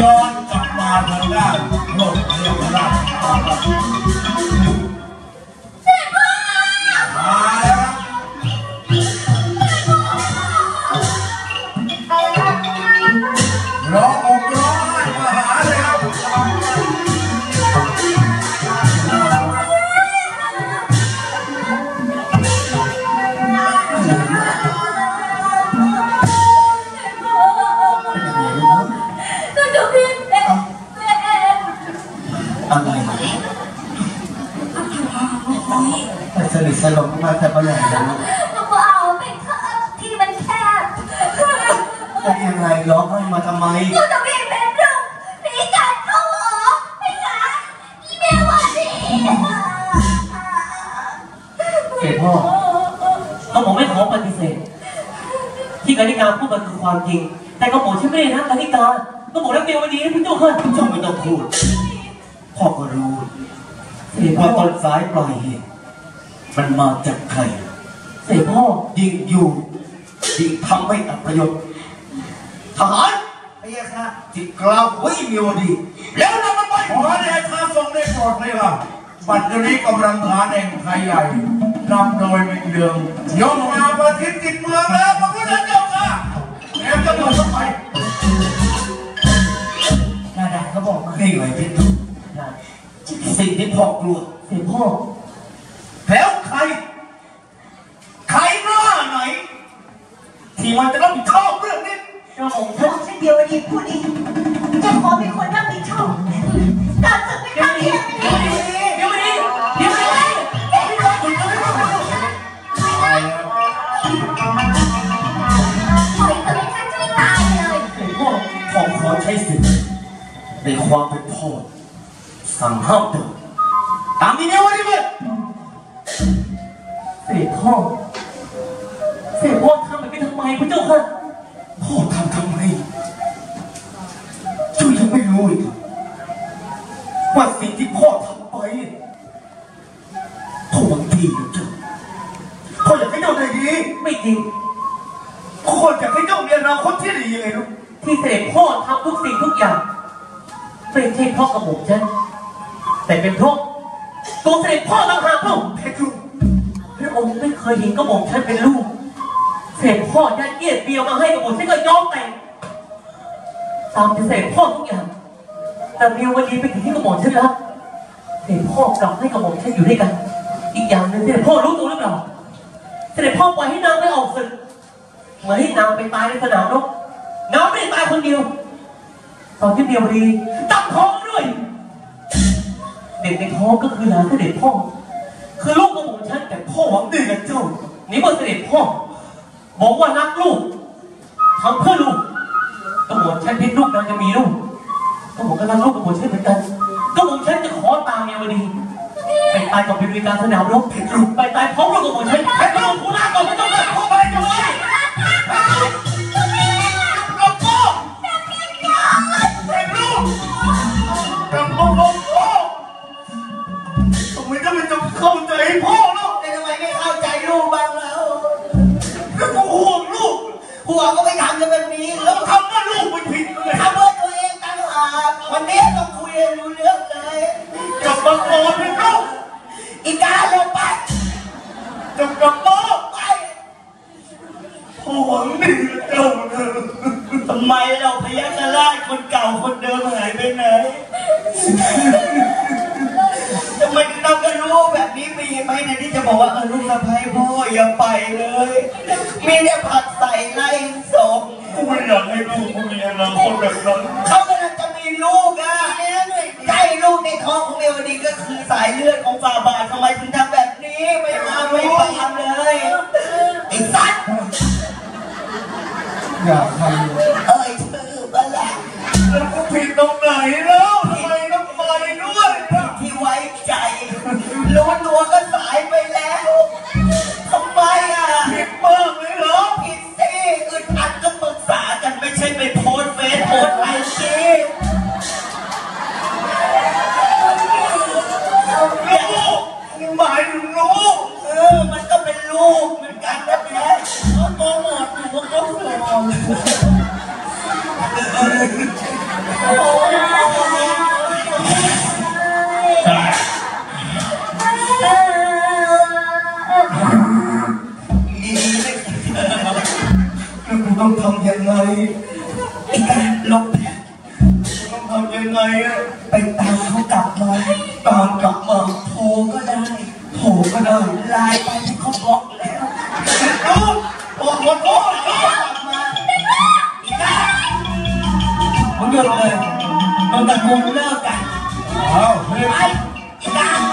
ย้อนกลับมาทางด้านโลกเรียกราช อะไรแต่สนิทสนมมากแต่เมื่อไหร่แล้วก็เอาไปเถอะที่มันแคบจะยังไงร้องไห้มาทำไมก็จะพี่เป็นเรื่องมีการเข้าออกไม่งาอีเมลวันนี้เสด็จพ่อก็ผมไม่ขอปฏิเสธ ที่กานิกาพูดมันคือความจริง แต่ก็บอกฉันไม่ได้นะกานิกาก็บอกแล้วเมียวันนี้พี่เจ้าค่ะเจ้าไม่ต้องพูด รู้เสด็จพ่อว่าต้นสายปลายเหตุมันมาจากใครเสด็จพ่อยิ่งอยู่ยิ่งทำให้อัปยศทหารไอ้ยะค่ะจิตกล่าวไว้มีวดี แล้วนำมันไปขอเดชะทรงได้โปรดเลยค่ะบัดเดี๋ยวนี้กำลังฐานแห่งไทยใหญ่นำโดยมิงเดืองยกมาประทิศติดเมืองแล้วพระพุทธเจ้าค่ะแล้วจะมาทำไมนาดาเขาบอกมานี่ไงพิทุสิ่งที่ พ่อกลัวเสด็จพ่อ แล้วใคร ใครหน้าไหน ที่มันจะรับผิดชอบเรื่องนี้เจ้าของบท่าอนกฉันเดียวดีพูดเองจะขอเป็นคนรับผิดชอบการศึกไม่ทำเพียงนี้เดี๋ยวมาดิเดี๋ยวมาดิปล่อยตัวฉันจะไม่ตายเลยเสด็จพ่อผมขอใช้สิทธิ์ในความเป็นพ่อสั่งห้ามเดิน ตามนี้เนี่ยวันนี้เลยเสด็จพ่อ เสด็จพ่อทำแบบนี้ทำไมพระเจ้าค่ะ พ่อทำทำไมเจ้ายังไม่รู้อีกเหรอว่าสิ่งที่พ่อทำไปพ่อหวังดีนะเจ้าพ่ออยากให้เจ้าได้ดี ไม่จริงพ่ออยากให้เจ้ามีอนาคตที่ดียังไงลูกที่เสด็จพ่อทำทุกสิ่งทุกอย่างไม่ใช่เพราะกระหม่อมฉันแต่เป็นเพราะ ตัวเสด็จพ่อต่างหากลูกเพชรลูกพระองค์ไม่เคยเห็นกระหม่อมฉันเป็นลูก เสด็จพ่อยัดเยียดเบียมาให้กระหม่อมฉันก็ยอมแต่งตามที่เสด็จพ่อทุกอย่าง แต่เมียวันนี้เป็นสิ่งที่กระหม่อมฉันรักเสด็จพ่อกลับให้กระหม่อมฉันอยู่ด้วยกัน อีกอย่างหนึงเสด็จพ่อรู้ตัวหรือเปล่า เสด็จพ่อปล่อยให้นางไม่ออกศึกเหมือนให้นางไปตายในสนามรบนางไม่ได้ตายคนเดียว ตอนที่เมียวดีตั้งท้องด้วย เด็กในท้องก็คือหลานเสด็จพ่อ คือลูกของผมฉันแต่พ่อหวังดีกับเจ้านี่เมื่อเสด็จพ่อ บอกว่ารักลูกทำเพื่อลูกก็หมดฉันพิษลูกนางจะมีลูกก็ผมก็รักลูกกับผมฉันเหมือนกันก็ผมฉันจะขอตามเมียวดีไปตายกับเป็นวิการสนามรบลูกไปตายพร้อมลูกกับผมฉันเพชรลูกกูลาก่อนไม่ต้องเลยเข้าไปจะไว้กั หัวก็ไม่ทำกันแบบนี้แล้วทำว่าลูกมันผิดเลยทำเพื่อตัวเองต่างหากวันนี้ต้องคุยให้รู้เรื่องเลยกับมังกรเป็นลูกอีกาลงไปกับกับพ่อไปพ่อหวังดีกับเจ้านะทำไมเราพยัคฆ์ราชคนเก่าคนเดิมหา นี้มีไหมในที่จะบอกว่าเออลูกสะใภ้พ่ออย่าไปเลย มีแต่ผักใส่ไล่ศพกูไม่อยากให้ลูกกูมีอนาคตแบบนั้นเขากำลังจะมีลูกอะใช่ลูกในท้องของเมวดีก็คือสายเลือดของฝ่าบาททำไมถึงทำแบบนี้ไม่มาไม่ปามเลยไอ้สัตว์อย่าใครเอ้ยชื่อบ้าละแล้วกูผิดตรงไหนแล้วทำไมต้องไปด้วยที่ไว้ใจรู้ตัวก็ ว่าเขาปรโมทดีเลยต้องทำยังไงไอ้การลบต้องทำยังไงอะไปตามเขากลับมาตามกลับมาโทรก็ได้โทรก็ได้ไลน์ไปที่เขาบล็อก โทรโทรโทรกลับมาอีกามึงหยุดเลยมึงกับกูเลิกกัน เอาเฮ้ยไปอีกา